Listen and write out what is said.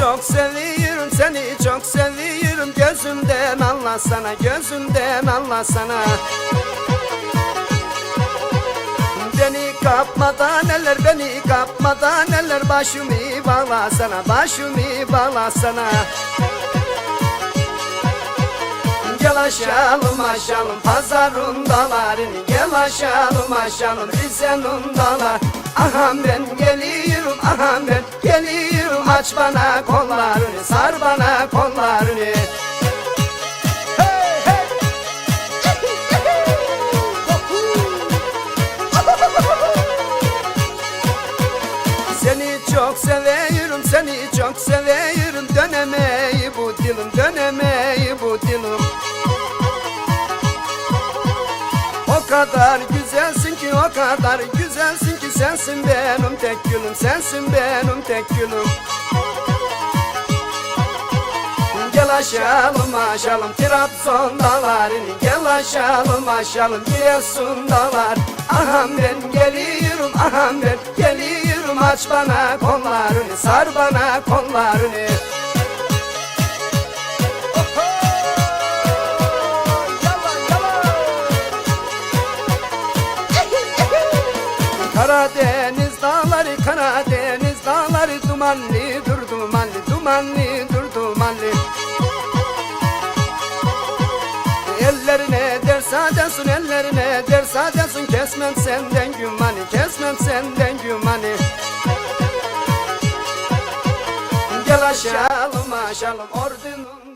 çok seviyorum seni çok seviyorum. Gözümden anlasana gözümden anlasana Beni kapmadan eller beni kapmadan eller Başımı bağlasana başımı bağlasana Gel aşalım aşalım pazarın dalarını Gel aşalım aşalım Rize'nin dalar Aha ben geliyorum aha ben Aç bana kollarını sar bana kollarını! Seni çok seviyorum, seni çok seviyorum. Dönemeyi bu dilim, dönemeyi bu dilim O kadar güzelsin ki, o kadar güzelsin ki Sensin benim tek gülüm, sensin benim tek gülüm Gel aşalım aşalım Trabzon dağlarını. Gel aşalım aşalım Giresun dağlar. Aham ben geliyorum aham ben geliyorum. Aç bana kollarını sar bana kollarını Karadeniz dağları Karadeniz dağları dumanlı dur dumanlı dumanlı dur dumanlı. Ellerine ders adesun ellerine ders adesun Kesmem senden gümanı kesmem senden gümanı. Gel aşalım aşalım ordunun